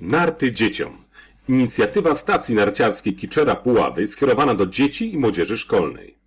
Narty dzieciom. Inicjatywa stacji narciarskiej Kiczera Puławy skierowana do dzieci i młodzieży szkolnej.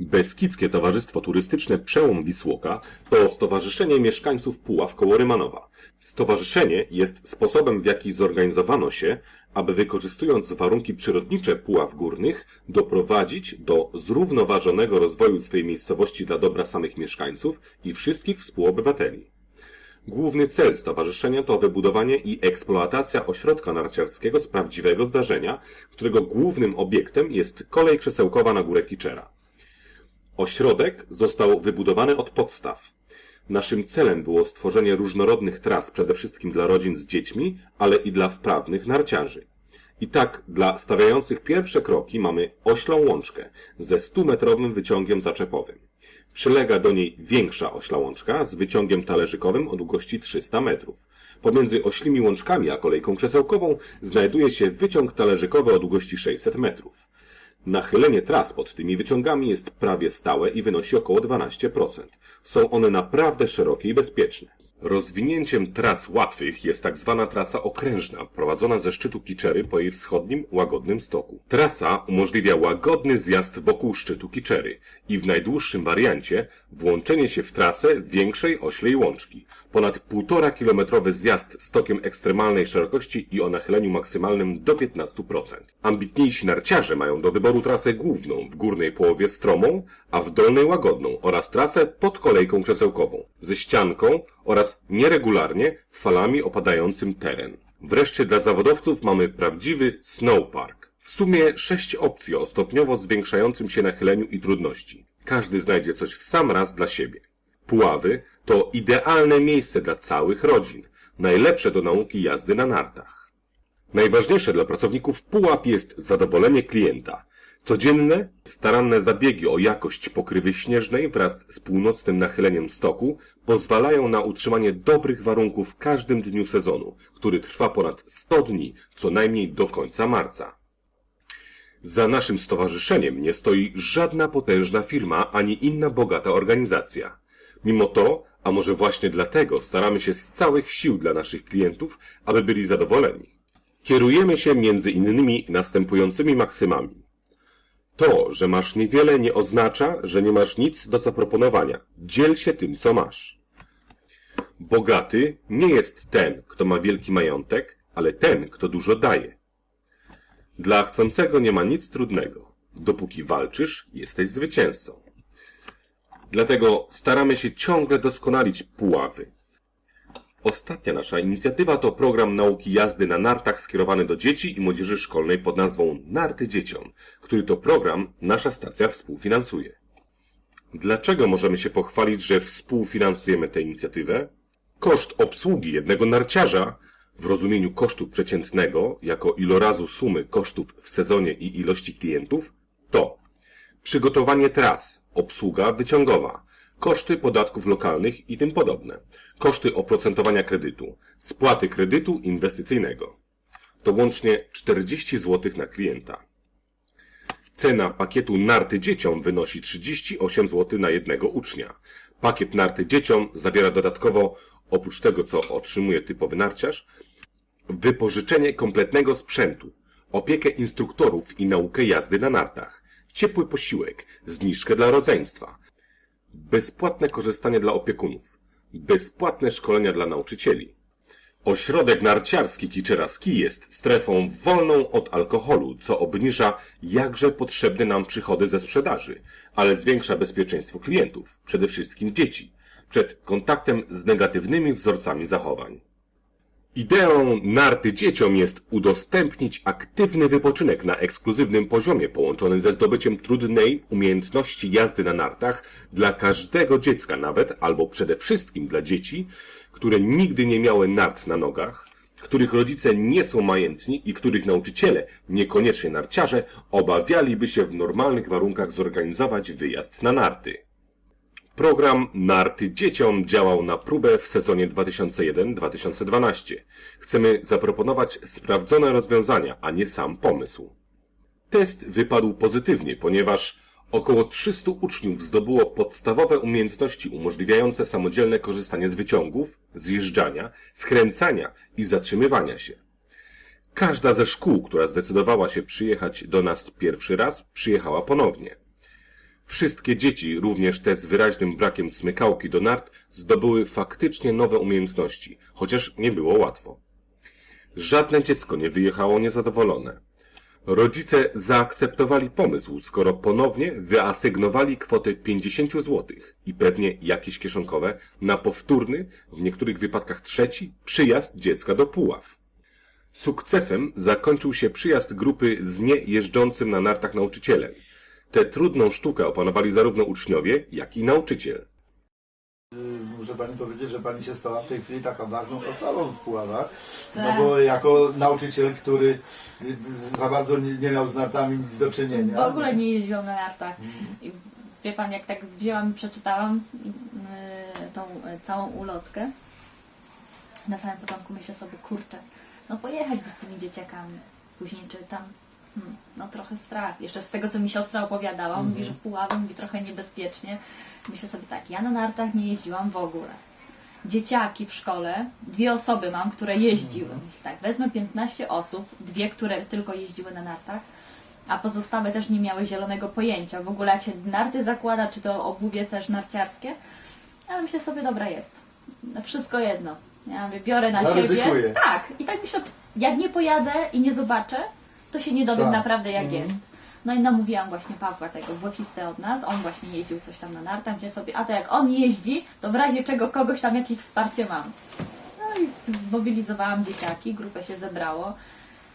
Beskidzkie Towarzystwo Turystyczne Przełom Wisłoka to stowarzyszenie mieszkańców Puław koło Rymanowa. Stowarzyszenie jest sposobem, w jaki zorganizowano się, aby wykorzystując warunki przyrodnicze Puław Górnych doprowadzić do zrównoważonego rozwoju swej miejscowości dla dobra samych mieszkańców i wszystkich współobywateli. Główny cel stowarzyszenia to wybudowanie i eksploatacja ośrodka narciarskiego z prawdziwego zdarzenia, którego głównym obiektem jest kolej krzesełkowa na górę Kiczera. Ośrodek został wybudowany od podstaw. Naszym celem było stworzenie różnorodnych tras przede wszystkim dla rodzin z dziećmi, ale i dla wprawnych narciarzy. I tak dla stawiających pierwsze kroki mamy oślą łączkę ze 100-metrowym wyciągiem zaczepowym. Przylega do niej większa ośla łączka z wyciągiem talerzykowym o długości 300 metrów. Pomiędzy oślimi łączkami a kolejką krzesełkową znajduje się wyciąg talerzykowy o długości 600 metrów. Nachylenie tras pod tymi wyciągami jest prawie stałe i wynosi około 12%. Są one naprawdę szerokie i bezpieczne. Rozwinięciem tras łatwych jest tak zwana trasa okrężna, prowadzona ze szczytu Kiczery po jej wschodnim, łagodnym stoku. Trasa umożliwia łagodny zjazd wokół szczytu Kiczery i w najdłuższym wariancie włączenie się w trasę większej oślej łączki. Ponad 1,5 kilometrowy zjazd stokiem ekstremalnej szerokości i o nachyleniu maksymalnym do 15%. Ambitniejsi narciarze mają do wyboru trasę główną w górnej połowie stromą, a w dolnej łagodną oraz trasę pod kolejką krzesełkową, ze ścianką oraz nieregularnie falami opadającym teren. Wreszcie dla zawodowców mamy prawdziwy snowpark. W sumie sześć opcji o stopniowo zwiększającym się nachyleniu i trudności. Każdy znajdzie coś w sam raz dla siebie. Puławy to idealne miejsce dla całych rodzin, najlepsze do nauki jazdy na nartach. Najważniejsze dla pracowników Puław jest zadowolenie klienta. Codzienne, staranne zabiegi o jakość pokrywy śnieżnej wraz z północnym nachyleniem stoku pozwalają na utrzymanie dobrych warunków w każdym dniu sezonu, który trwa ponad 100 dni, co najmniej do końca marca. Za naszym stowarzyszeniem nie stoi żadna potężna firma ani inna bogata organizacja. Mimo to, a może właśnie dlatego staramy się z całych sił dla naszych klientów, aby byli zadowoleni. Kierujemy się między innymi następującymi maksymami. To, że masz niewiele nie oznacza, że nie masz nic do zaproponowania. Dziel się tym, co masz. Bogaty nie jest ten, kto ma wielki majątek, ale ten, kto dużo daje. Dla chcącego nie ma nic trudnego. Dopóki walczysz, jesteś zwycięzcą. Dlatego staramy się ciągle doskonalić puławy. Ostatnia nasza inicjatywa to program nauki jazdy na nartach skierowany do dzieci i młodzieży szkolnej pod nazwą Narty Dzieciom, który to program nasza stacja współfinansuje. Dlaczego możemy się pochwalić, że współfinansujemy tę inicjatywę? Koszt obsługi jednego narciarza w rozumieniu kosztu przeciętnego jako ilorazu sumy kosztów w sezonie i ilości klientów to przygotowanie tras, obsługa wyciągowa, koszty podatków lokalnych i tym podobne, koszty oprocentowania kredytu, spłaty kredytu inwestycyjnego. To łącznie 40 zł na klienta. Cena pakietu narty dzieciom wynosi 38 zł na jednego ucznia. Pakiet narty dzieciom zawiera dodatkowo, oprócz tego co otrzymuje typowy narciarz, wypożyczenie kompletnego sprzętu, opiekę instruktorów i naukę jazdy na nartach, ciepły posiłek, zniżkę dla rodzeństwa, bezpłatne korzystanie dla opiekunów, bezpłatne szkolenia dla nauczycieli. Ośrodek narciarski Kiczera Ski jest strefą wolną od alkoholu, co obniża jakże potrzebne nam przychody ze sprzedaży, ale zwiększa bezpieczeństwo klientów, przede wszystkim dzieci, przed kontaktem z negatywnymi wzorcami zachowań. Ideą narty dzieciom jest udostępnić aktywny wypoczynek na ekskluzywnym poziomie połączony ze zdobyciem trudnej umiejętności jazdy na nartach dla każdego dziecka nawet, albo przede wszystkim dla dzieci, które nigdy nie miały nart na nogach, których rodzice nie są majętni i których nauczyciele, niekoniecznie narciarze, obawialiby się w normalnych warunkach zorganizować wyjazd na narty. Program Narty Dzieciom działał na próbę w sezonie 2001-2012. Chcemy zaproponować sprawdzone rozwiązania, a nie sam pomysł. Test wypadł pozytywnie, ponieważ około 300 uczniów zdobyło podstawowe umiejętności umożliwiające samodzielne korzystanie z wyciągów, zjeżdżania, skręcania i zatrzymywania się. Każda ze szkół, która zdecydowała się przyjechać do nas pierwszy raz, przyjechała ponownie. Wszystkie dzieci, również te z wyraźnym brakiem smykałki do nart, zdobyły faktycznie nowe umiejętności, chociaż nie było łatwo. Żadne dziecko nie wyjechało niezadowolone. Rodzice zaakceptowali pomysł, skoro ponownie wyasygnowali kwotę 50 zł i pewnie jakieś kieszonkowe na powtórny, w niektórych wypadkach trzeci, przyjazd dziecka do Puław. Sukcesem zakończył się przyjazd grupy z nie jeżdżącym na nartach nauczycielem. Tę trudną sztukę opanowali zarówno uczniowie, jak i nauczyciel. Muszę Pani powiedzieć, że Pani się stała w tej chwili taką ważną osobą w Puławach. No Tak. bo jako nauczyciel, który y, za bardzo nie, nie miał z nartami nic do czynienia. W ogóle nie jeździłam na nartach. I wie pan, jak tak wzięłam i przeczytałam yy, tą całą ulotkę, na samym początku myślę sobie, kurczę, no pojechać by z tymi dzieciakami. Później czytam, hmm, no trochę strach. Jeszcze z tego, co mi siostra opowiadała, mówi, że w Puławy mówi trochę niebezpiecznie. Myślę sobie tak, ja na nartach nie jeździłam w ogóle. Dzieciaki w szkole, dwie osoby mam, które jeździły. Tak, wezmę 15 osób, dwie, które tylko jeździły na nartach, a pozostałe też nie miały zielonego pojęcia. W ogóle jak się narty zakłada, czy to obuwie też narciarskie, ale myślę sobie, dobra jest. No wszystko jedno. Ja mówię, biorę na Zaryzykuję. siebie. Tak. I tak myślę, jak nie pojadę i nie zobaczę, to się nie dowiem Tak. naprawdę jak Mhm. jest. No i namówiłam właśnie Pawła, tego włocistę od nas. On właśnie jeździł coś tam na nartach, gdzie sobie, a to jak on jeździ, to w razie czego kogoś tam jakieś wsparcie mam. No i zmobilizowałam dzieciaki, grupę się zebrało.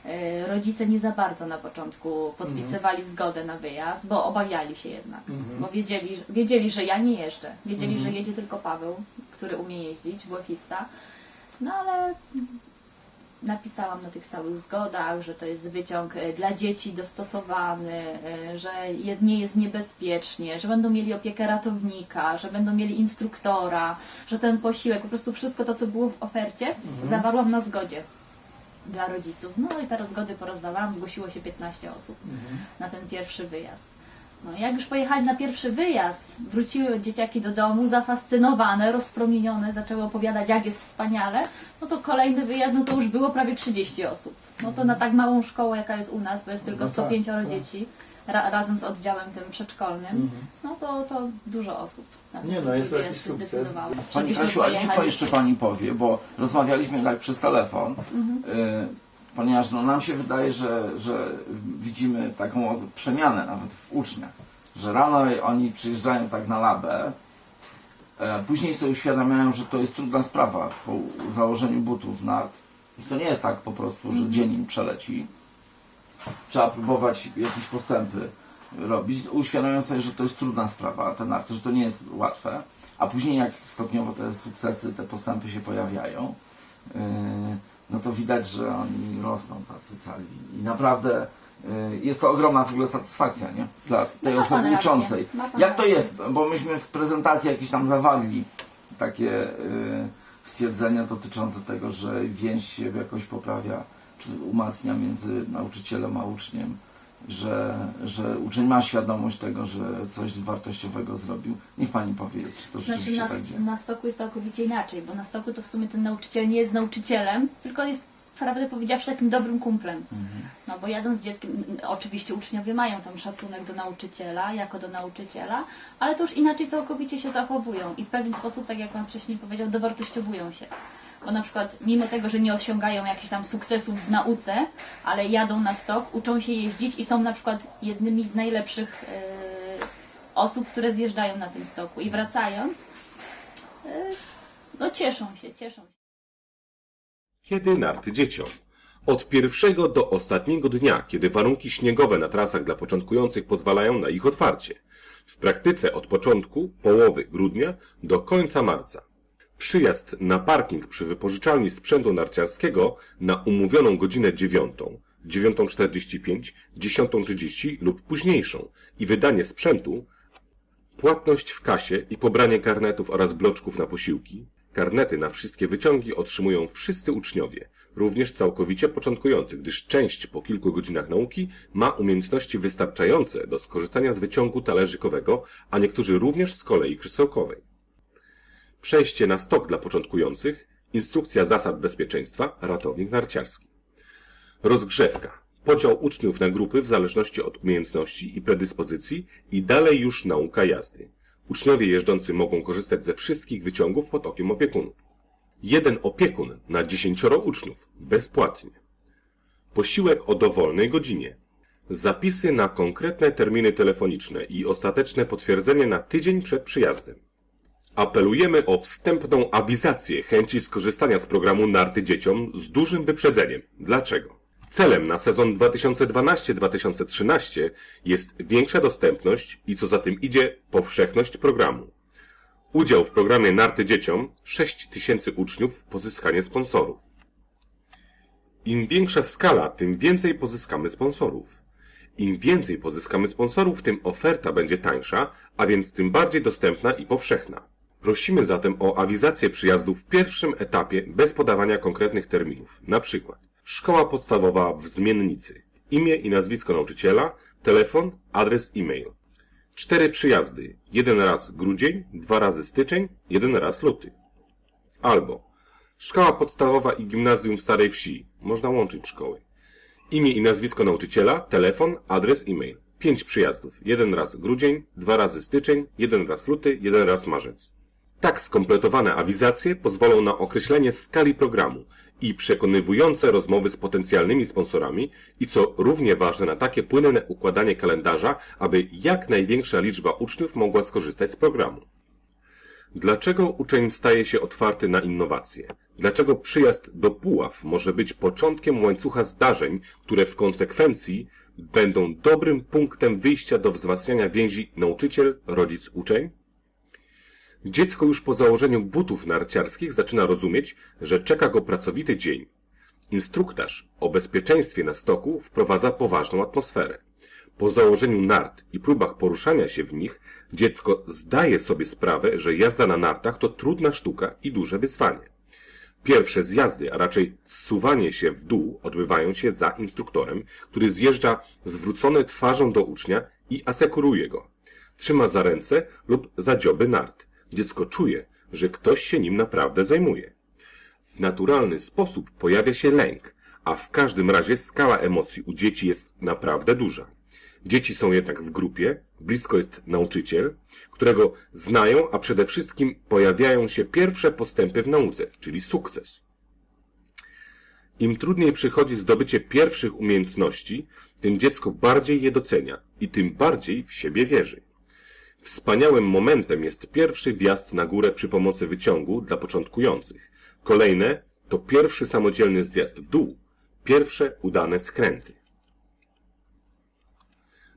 Yy, Rodzice nie za bardzo na początku podpisywali zgodę na wyjazd, bo obawiali się jednak. Bo wiedzieli, że- wiedzieli, że ja nie jeżdżę. Wiedzieli, że jedzie tylko Paweł, który umie jeździć, błefista. No ale napisałam na tych całych zgodach, że to jest wyciąg e, dla dzieci dostosowany, e, że nie jest niebezpiecznie, że będą mieli opiekę ratownika, że będą mieli instruktora, że ten posiłek, po prostu wszystko to, co było w ofercie, zawarłam na zgodzie dla rodziców. No i te zgody porozdawałam, zgłosiło się 15 osób na ten pierwszy wyjazd. No jak już pojechali na pierwszy wyjazd, wróciły dzieciaki do domu, zafascynowane, rozpromienione, zaczęły opowiadać, jak jest wspaniale, no to kolejny wyjazd, no to już było prawie 30 osób. No to na tak małą szkołę, jaka jest u nas, bo jest tylko No tak, 105 tak. dzieci, ra, razem z oddziałem tym przedszkolnym, no to, to dużo osób. Nie no, jest to jakiś sukces. Pani Kasiu, a niech to jeszcze Pani powie, bo rozmawialiśmy tak przez telefon, Mhm. y, ponieważ no, nam się wydaje, że, że widzimy taką przemianę nawet w uczniach, że rano oni przyjeżdżają tak na labę, e, później sobie uświadamiają, że to jest trudna sprawa po założeniu butów, nart. I to nie jest tak po prostu, Mhm. że dzień im przeleci. Trzeba próbować jakieś postępy robić, uświadamiając sobie, że to jest trudna sprawa, te narty, że to nie jest łatwe. A później jak stopniowo te sukcesy, te postępy się pojawiają, yy, no to widać, że oni rosną tacy cali. I naprawdę yy, jest to ogromna w ogóle satysfakcja, nie? Dla tej pan osoby uczącej. Jak to jest? Bo myśmy w prezentacji jakieś tam zawarli takie yy, stwierdzenia dotyczące tego, że więź się jakoś poprawia, czy umacnia między nauczycielem a uczniem, że, że uczeń ma świadomość tego, że coś wartościowego zrobił. Niech Pani powie, czy to Znaczy na, tak na stoku jest całkowicie inaczej, bo na stoku to w sumie ten nauczyciel nie jest nauczycielem, tylko jest prawdę powiedziawszy takim dobrym kumplem. Mhm. No bo jadąc z dzieckiem, oczywiście uczniowie mają tam szacunek do nauczyciela, jako do nauczyciela, ale to już inaczej całkowicie się zachowują i w pewien sposób, tak jak Pan wcześniej powiedział, dowartościowują się. Bo na przykład mimo tego, że nie osiągają jakichś tam sukcesów w nauce, ale jadą na stok, uczą się jeździć i są na przykład jednymi z najlepszych yy, osób, które zjeżdżają na tym stoku. I wracając, yy, no cieszą się, cieszą się. Kiedy narty dzieciom? Od pierwszego do ostatniego dnia, kiedy warunki śniegowe na trasach dla początkujących pozwalają na ich otwarcie. W praktyce od początku, połowy grudnia do końca marca. Przyjazd na parking przy wypożyczalni sprzętu narciarskiego na umówioną godzinę 9, 9.45, 10.30 lub późniejszą i wydanie sprzętu Płatność w kasie i pobranie karnetów oraz bloczków na posiłki. Karnety na wszystkie wyciągi otrzymują wszyscy uczniowie, również całkowicie początkujący, gdyż część po kilku godzinach nauki ma umiejętności wystarczające do skorzystania z wyciągu talerzykowego, a niektórzy również z kolei krzesełkowej. Przejście na stok dla początkujących, instrukcja zasad bezpieczeństwa, ratownik narciarski. Rozgrzewka. Podział uczniów na grupy w zależności od umiejętności i predyspozycji i dalej już nauka jazdy. Uczniowie jeżdżący mogą korzystać ze wszystkich wyciągów pod okiem opiekunów. Jeden opiekun na dziesięcioro uczniów. Bezpłatnie. Posiłek o dowolnej godzinie. Zapisy na konkretne terminy telefoniczne i ostateczne potwierdzenie na tydzień przed przyjazdem. Apelujemy o wstępną awizację chęci skorzystania z programu Narty Dzieciom z dużym wyprzedzeniem. Dlaczego? Celem na sezon 2012-2013 jest większa dostępność i co za tym idzie powszechność programu. Udział w programie Narty Dzieciom 6 tysięcy uczniów, pozyskanie sponsorów. Im większa skala, tym więcej pozyskamy sponsorów. Im więcej pozyskamy sponsorów, tym oferta będzie tańsza, a więc tym bardziej dostępna i powszechna. Prosimy zatem o awizację przyjazdu w pierwszym etapie bez podawania konkretnych terminów. Na przykład szkoła podstawowa w zmiennicy. Imię i nazwisko nauczyciela, telefon, adres e-mail. Cztery przyjazdy. Jeden raz grudzień, dwa razy styczeń, jeden raz luty. Albo szkoła podstawowa i gimnazjum w Starej Wsi. Można łączyć szkoły. Imię i nazwisko nauczyciela, telefon, adres e-mail. Pięć przyjazdów. Jeden raz grudzień, dwa razy styczeń, jeden raz luty, jeden raz marzec. Tak skompletowane awizacje pozwolą na określenie skali programu i przekonywujące rozmowy z potencjalnymi sponsorami i co równie ważne na takie płynne układanie kalendarza, aby jak największa liczba uczniów mogła skorzystać z programu. Dlaczego uczeń staje się otwarty na innowacje? Dlaczego przyjazd do Puław może być początkiem łańcucha zdarzeń, które w konsekwencji będą dobrym punktem wyjścia do wzmacniania więzi nauczyciel-rodzic-uczeń? Dziecko już po założeniu butów narciarskich zaczyna rozumieć, że czeka go pracowity dzień. Instruktaż o bezpieczeństwie na stoku wprowadza poważną atmosferę. Po założeniu nart i próbach poruszania się w nich, dziecko zdaje sobie sprawę, że jazda na nartach to trudna sztuka i duże wyzwanie. Pierwsze zjazdy, a raczej zsuwanie się w dół odbywają się za instruktorem, który zjeżdża zwrócony twarzą do ucznia i asekuruje go. Trzyma za ręce lub za dzioby nart. Dziecko czuje, że ktoś się nim naprawdę zajmuje. W naturalny sposób pojawia się lęk, a w każdym razie skala emocji u dzieci jest naprawdę duża. Dzieci są jednak w grupie, blisko jest nauczyciel, którego znają, a przede wszystkim pojawiają się pierwsze postępy w nauce, czyli sukces. Im trudniej przychodzi zdobycie pierwszych umiejętności, tym dziecko bardziej je docenia i tym bardziej w siebie wierzy. Wspaniałym momentem jest pierwszy wjazd na górę przy pomocy wyciągu dla początkujących. Kolejne to pierwszy samodzielny zjazd w dół, pierwsze udane skręty.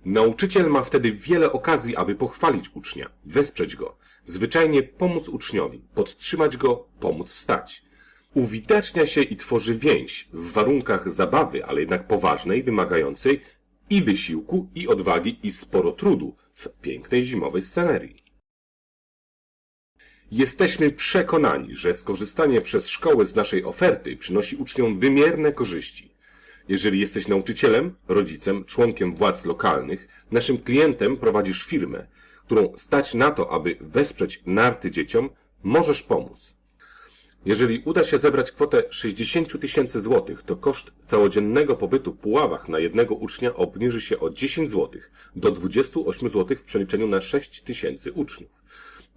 Nauczyciel ma wtedy wiele okazji, aby pochwalić ucznia, wesprzeć go, zwyczajnie pomóc uczniowi, podtrzymać go, pomóc wstać. Uwidacznia się i tworzy więź w warunkach zabawy, ale jednak poważnej, wymagającej i wysiłku, i odwagi, i sporo trudu w pięknej zimowej scenerii. Jesteśmy przekonani, że skorzystanie przez szkołę z naszej oferty przynosi uczniom wymierne korzyści. Jeżeli jesteś nauczycielem, rodzicem, członkiem władz lokalnych, naszym klientem prowadzisz firmę, którą stać na to, aby wesprzeć narty dzieciom, możesz pomóc. Jeżeli uda się zebrać kwotę 60 tysięcy złotych, to koszt całodziennego pobytu w Puławach na jednego ucznia obniży się o 10 złotych do 28 złotych w przeliczeniu na 6 tysięcy uczniów.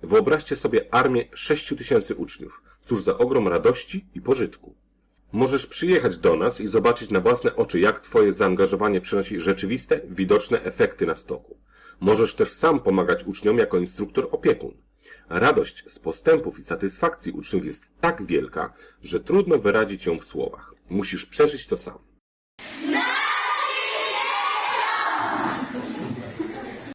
Wyobraźcie sobie armię 6 tysięcy uczniów. Cóż za ogrom radości i pożytku. Możesz przyjechać do nas i zobaczyć na własne oczy, jak Twoje zaangażowanie przynosi rzeczywiste, widoczne efekty na stoku. Możesz też sam pomagać uczniom jako instruktor opiekun. Radość z postępów i satysfakcji uczniów jest tak wielka, że trudno wyrazić ją w słowach. Musisz przeżyć to sam.